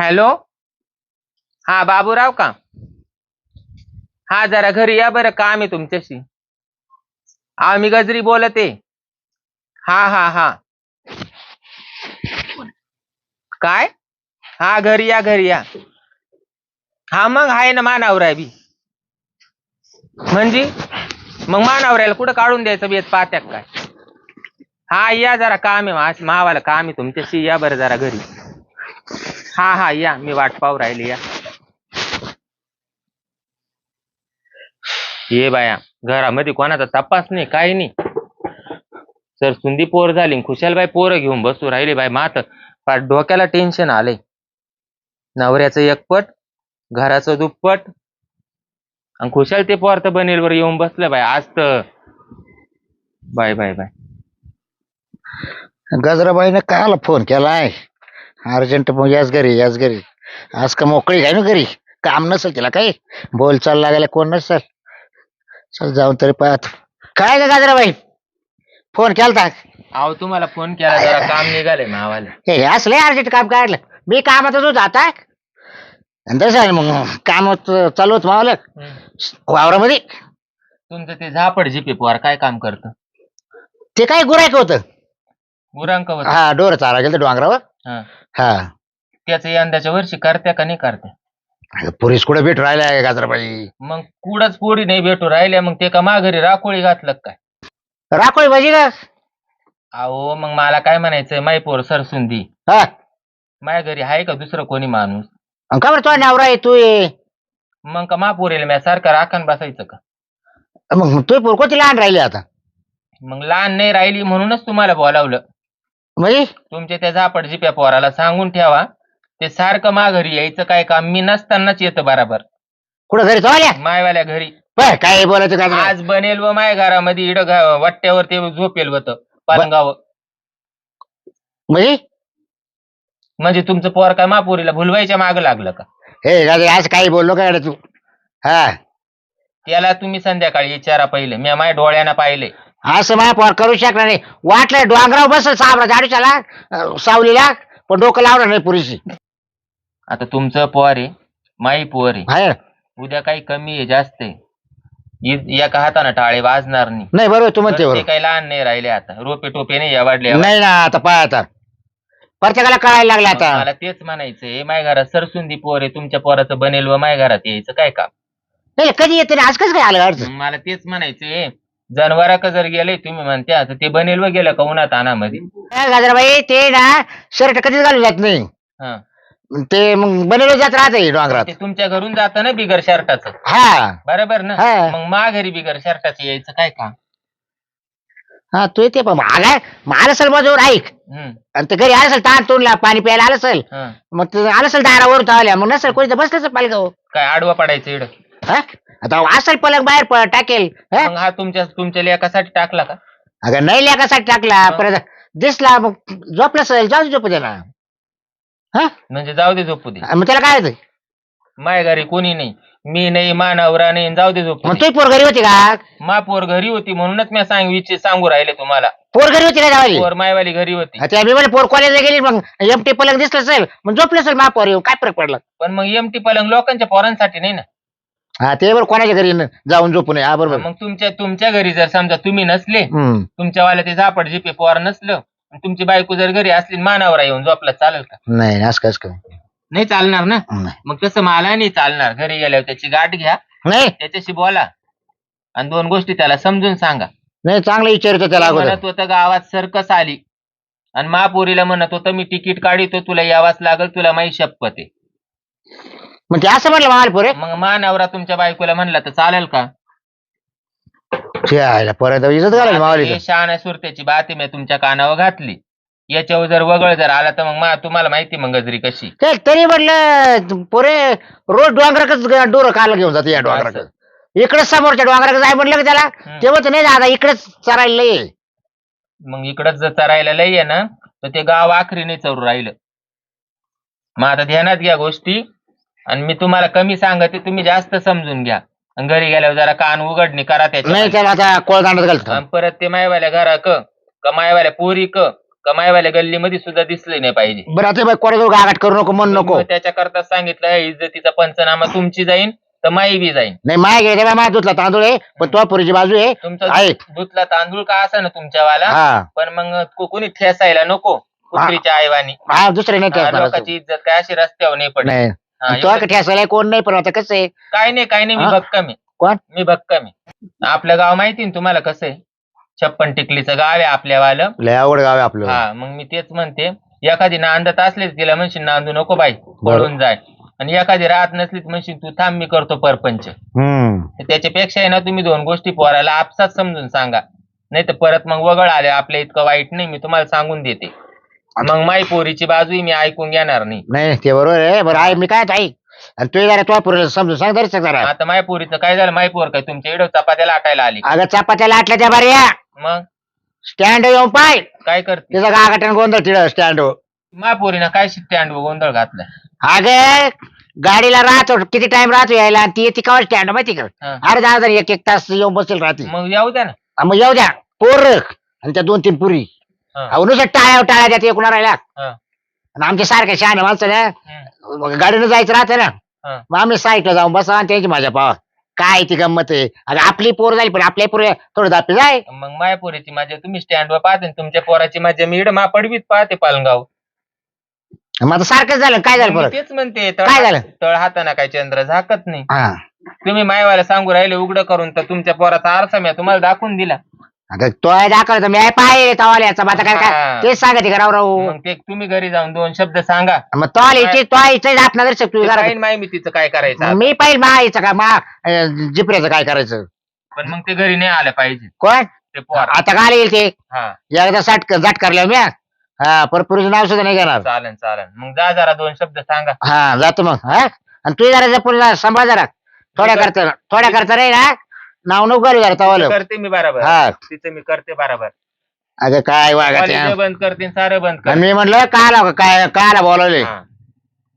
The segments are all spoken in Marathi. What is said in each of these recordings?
हॅलो हा बाबूराव का? हा जरा घरी या बरं काम आहे तुमच्याशी. हा मी गजरी बोलते. हा हा हा. काय? हा घरी या घरी या. हा मग आहे ना मानावराय बी. म्हणजे? मग मानावऱ्याला कुठं काढून द्यायचं बेत पात्याक काय? हा या जरा काम आहे मावाला काम आहे तुमच्याशी. या बरं जरा घरी. हा हा या. मी वाट पाहू राहिली या. ये बाया घरामध्ये कोणाचा तपास नाही काही नाही. सर सुंदी पोर झाली खुशाल बाई पोरं घेऊन बसू राहिले. बाई मात डोक्याला टेन्शन आले नवऱ्याचं एकपट घराचं दुप्पट. आणि खुशाल ते पोर तर बनेल बनेलवर येऊन बसलं बाय आज तर. Bye bye bye. गजराबाईने कायला फोन केलाय? अर्जंट मग याच घरी याच घरी. आज का मोकळी काय ना घरी? काम नसेल तिला काही? बोल चाल लागायला कोण नसेल? चल जाऊन तरी पाहत. काय ग गजराबाई? फोन केलता? अहो तुम्हाला फोन केला जरा काम निघालंय मावाला. हे असले अर्जंट काम काढलं. मी कामातच होत आता. आहे मग काम चालू होत मावलं. वावरामध्ये. तुमचं ते झापड जिपे पोर काय काम करतं? ते काय गुरायक होतं? गुरांक. हा डोर चाला गेलं डोंगरावर. हा. हा. त्याचं यंदाच्या वर्षी करत्या का नाही करत्या? अगं, पुरीस कुठे भेट राहिलाय गजराबाई? मग कुडच पोरी नाही भेटू राहिल्या मग ते का माघारी राखोळी घातलं का काय? राखोळी भाजी का? अहो मग मला काय म्हणायचंय माय पोर सरसुंदी हा. माय घरी आहे का दुसरं कोणी माणूस? अन का बरं तो नवरा आहे तू ये मग का महापोरीला म्या सारखं राखण बसायचं का? मग तू पोर कोणती लहान राहिली आता? मग लहान नाही राहिली म्हणूनच तुम्हाला बोलावलं. म्हणजे? तुमच्या त्या झापड जिप्या पोराला सांगून ठेवा ते सारखं माघारी यायचं काय काम मी नसतानाच येतं बराबर. कुठं घरी? चालल्या मायवाल्या घरी. बर काय बोलायचं का आज बनेल व माय घरामध्ये इड वाट्यावर ते झोपेल होतं पालंगाव म्हणजे? म्हणजे तुमचं पोर काय महापुरीला भुलवायच्या माग लागलं का? हे गाजरे आज काही बोललो काय तू? हा. त्याला तुम्ही संध्याकाळी विचारा पहिले. मी माझ्या डोळ्यानं पाहिले. असं माझ्या पोर करू शकणार नाही. वाटलं डोंगराव बसल साबरा झाडूच्याला सावलीला पण डोकं लावणार नाही पुरीशी. आता तुमचं पोर आहे माई पोर आहे. ना? उद्या काही कमी आहे जास्त आहे. इ- एका हातानं टाळे वाजणार नाही. नाही बरोबर तू म्हणते बरोबर. काही लहान नाही राहिले आता. रोपे टोपे नाही या वाढले नाही ना आता पाय आता. प्रत्येकाला कळायला लागलं आता. मला तेच म्हणायचंय माय घरात सरसुंदी पोर आहे तुमच्या पोराचं बनेल व माय घरात यायचं काय काम? नाही कधी येते ना आज कसं काय आलं अडचण मला तेच म्हणायचंय जनावरा जर गेले तुम्ही म्हणत्या तर ते बनेल व गेलं का उन्हात अनामध्ये गाजराबाई ते ना शर्ट कधीच घालून जात नाही. हा. ते मग बनवलं जात राहते डोंगरात. ते तुमच्या घरून जातं ना बिगर शर्टाचं? हा. बरोबर ना? हा. मग मा घरी बिगर शर्टाचं यायचं काय काम? हा तू येते पण आला आलं असेल माझ्यावर ऐक. हम्म. आणि ते घरी आलं असेल ताण तोंडला पाणी प्यायला आलं असेल हा. मग ते आलं असेल दारावर धावल्या मग नसेल कोणी तर बसलंच पालगाव काय आडवा पडायचं इड हा? आता असेल पलक बाहेर प- टाकेल हा? मग हा तुमच्या तुमच्या लेखासाठी टाकला का? अगं नाही लेखासाठी टाकला परत दिसला मग झोपला असेल जाऊ दे झोपू दे ना हा? म्हणजे जाऊ दे झोपू दे. मग त्याला काय होतं माय घरी कोणी नाही. मी नाही मानवरा नाही जाऊ दे झोपू मग दे. तू पोर घरी होती का? मा पोर घरी होती म्हणूनच मी सांग विचे सांगू राहिले तुम्हाला. पोर घरी होती का जावाली पोर मायवाली घरी होती. त्या मी म्हणे पोर कॉलेजला गेली मग एमटी पलक दिसलं असेल मग झोपलं असेल मा पोर येऊ काय फरक पडला? पण मग एमटी पलंग लोकांच्या पोरांसाठी नाही ना. हा ते बरोबर कोणाच्या घरी न- जाऊन झोपू नये हा बरोबर. मग तुमच्या तुमच्या घरी जर समजा तुम्ही नसले हम्म. तुमच्या वाला ते झापड जिपे पोर नसलं आणि तुमची बायको जर घरी असली आणि मानावरा येऊन झोपला चालेल का? नाही असं कसं काय? नाही चालणार ना? नाही. मग तसं मला नाही चालणार. घरी गेल्यावर त्याची गाठ घ्या. नाही. त्याच्याशी बोला. आणि दोन गोष्टी त्याला समजून सांगा. नाही चांगलं विचारतो त्याला अगोदर. म्हणत होतं गावात सर्कस आली. आणि महापुरीला म्हणत होतं मी तिकीट काढितो तुला यावाच लागल तुला माही शपथ आहे. मग ते असं म्हटलं माल पोरे. मग मानावरा तुमच्या बायकोला म्हणला तर चालेल का? आयला परत इज्जत घालायला मावाली हे शहाण्या सुरत्याची बाती मी तुमच्या कानावर घातली. याच्यावर जर वगळ जर आला तर मग मा तुम्हाला माहिती मग गजरी कशी. तरी म्हटलं पोरे रोज डोंगराकच डोरं काल घेऊन जाते या डोंगराकडे इकडे समोरच्या डोंगराकडे जाय म्हटलं की त्याला? तेव्हा नाही दादा इकडेच चरायला लय आहे. मग इकडच जर चरायला लई आहे ना तर ते गाव आखरीने चरू राहिलं. मग आता ध्यानात घ्या गोष्टी. आणि मी तुम्हाला कमी सांगते तुम्ही जास्त समजून घ्या. आणि घरी गेल्यावर जरा कान उघडणी करा त्याच्या नाही त्याला आता कोळदांडात घालतो. आणि परत ते मायवाल्या घरा क का मायवाल्या पोरी क कमाईवाल्या गल्लीमध्ये सुद्धा दिसले नाही पाहिजे. बरं आता बाई कोणाजवळ गागाट करू नको म्हणू नको. मग त्याच्याकरता सांगितलं इज्जतीचा पंचनामा तुमची जाईन तर माई बी जाईन. नाही माय बाई माझ्या दुधला तांदूळ आहे पण तो पुरीची बाजू आहे. तुमचा आहे. दुधला तांदूळ का असा ना तुमच्यावाला? हा. पण मग को- कोणी ठेसायला नको कुत्रीच्या आईवानी. हा दुसरे नाही हा, लोकांची इज्जत काय अशी रस्त्यावर नाही नाही. हा, तो एवढं- ठेसायला कोण नाही पण आता कसं आहे? काय नाही काय नाही मी हा? भक्कम आहे. कोण? मी भक्कम आहे. आपलं गाव माहिती ना तुम्हाला कसं आहे? छप्पन टिकलीचं गाव आहे आपल्यावालं. लय आवड गाव आहे आपलं. हा मग मी तेच म्हणते एखादी नांदत असली तर तिला म्हणशील नांदू नको बाई पळून जाय. आणि एखादी राहत नसली तर म्हणशील तू थांब मी करतो परपंच. हम्म. तर त्याच्यापेक्षा आहे ना तुम्ही दोन गोष्टी पोराला आपसात समजून सांगा. नाही तर परत मग वगळ आले आपल्या इतकं वाईट नाही मी तुम्हाला सांगून देते. मग माई पोरीची बाजूही मी ऐकून घेणार नाही. नाही ते बरोबर आहे. बरं आहे मी काय आई? आणि तू जरा तो पुरीला समजून सांग तरी जरा. आता माय पोरीचं काय झालं? माय पोर काय तुमच्या इडव चपात्याला आटायला आली अगं चपात्या लाटल्या त्या बऱ्या. मग? स्टँड येऊन पाय. काय करते? तिचा गागाटन गोंधळ तिळ स्टँड माय पोरीनं काय स्टँड गोंधळ घातलाय अगं गाडीला राहतो. किती टाइम राहतो यायला? आणि ती येते कवर स्टँड माहिती का? हा. अरे दहा हजार एक एक तास येऊन बसेल राहते मग येऊ द्या ना. हा, मग येऊ द्या. पोर. आणि त्या दोन तीन पुरी. हा. अहो नुसतं टाळ्या टाळ्या त्यात एकूण राहिला हा. आणि आमच्या सारख्या शहाण्या माणसं ना गाडीनं जायचं राहतं ना. मग आम्ही साईडला जाऊन बसा आणि त्यांची माझ्या पावा. काय ती गंमत आहे? अगं आपली पोर जाईल पण आपल्या पोर थोडं दापी जाय. मग माया पोरीची माझ्या तुम्ही स्टँडवर पाहते आणि तुमच्या पोराची माझ्या मी इकडं पडवीत पाहते पालगाव. मग आता सारखंच झालं काय झालं मी परत? तेच म्हणते काय झालं? तळ तळ हाताना काय चंद्र झाकत नाही. हा. तुम्ही मायवाला सांगू राहिले उघडं करून तर तुमच्या पोराचा आरसा मी तुम्हाला दाखवून दिला. अगं तो दाखवलं तर मी पाहिजे तवाला याचा आता काय काय. तेच सांगते राव राव? मग ते तुम्ही घरी जाऊन दोन शब्द सांगा. मग तो आली तो आपला जर शकतो माय मी तिचं काय करायचं. मी पाहिजे मा आईचं का मा अं, जिपऱ्याचं काय करायचं? पण मग ते घरी नाही आलं पाहिजे. कोण? ते पोर. आता काय येईल ते. हा. एकदा साठ झट करल्या मी हा पर पुरीचं नाव सुद्धा नाही घेणार. चालन चालन. मग जा जरा दोन शब्द सांगा. हा जातो मग हा? आणि तू जरा पुरीला सांभाळ जरा. थोड्या करता थोड्या करता रे ना? नाव नको करू जरा तवाला. करते मी बरोबर. हा. तिचं मी करते बरोबर. अगं काय कॉलेज बंद करते सारं बंद आणि करते. मी म्हटलं काला काय काला बोलवले? हा.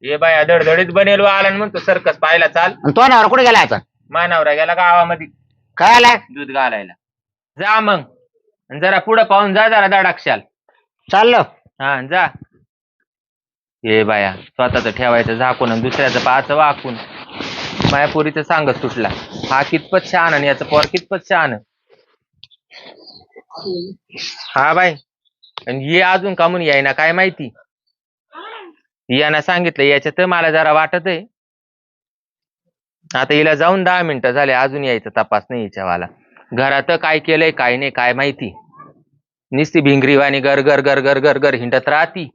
ये बाया धडधडीत बनेल व आला आणि म्हणतो सर्कस पाहायला चाल. आणि तो नावर कुठे गेला आता? मानावरा गेला गावामध्ये. काय आला दूध घालायला. जा मग. आणि जरा पुढं पाहून जा जरा दडाक्षाल चाललो. हा जा. ये बाया स्वतःच ठेवायचं झाकून आणि दुसऱ्याचं पाहायचं वाकून. माया पोरीचं सांगत सुटला. हा कितपत छान आणि याचं पोर कितपत छान हा बाय आणि ये अजून कामून यायना काय माहिती? यानं सांगितलं याच्यात मला जरा वाटत आहे. आता हिला जाऊन दहा मिनिटं झाले अजून यायचं तपास नाही याच्यावाला. घरात काय केलंय काय नाही काय माहिती? निस्ती भिंगरीवाणी गर गर गर गर गर गर हिंडत राहती.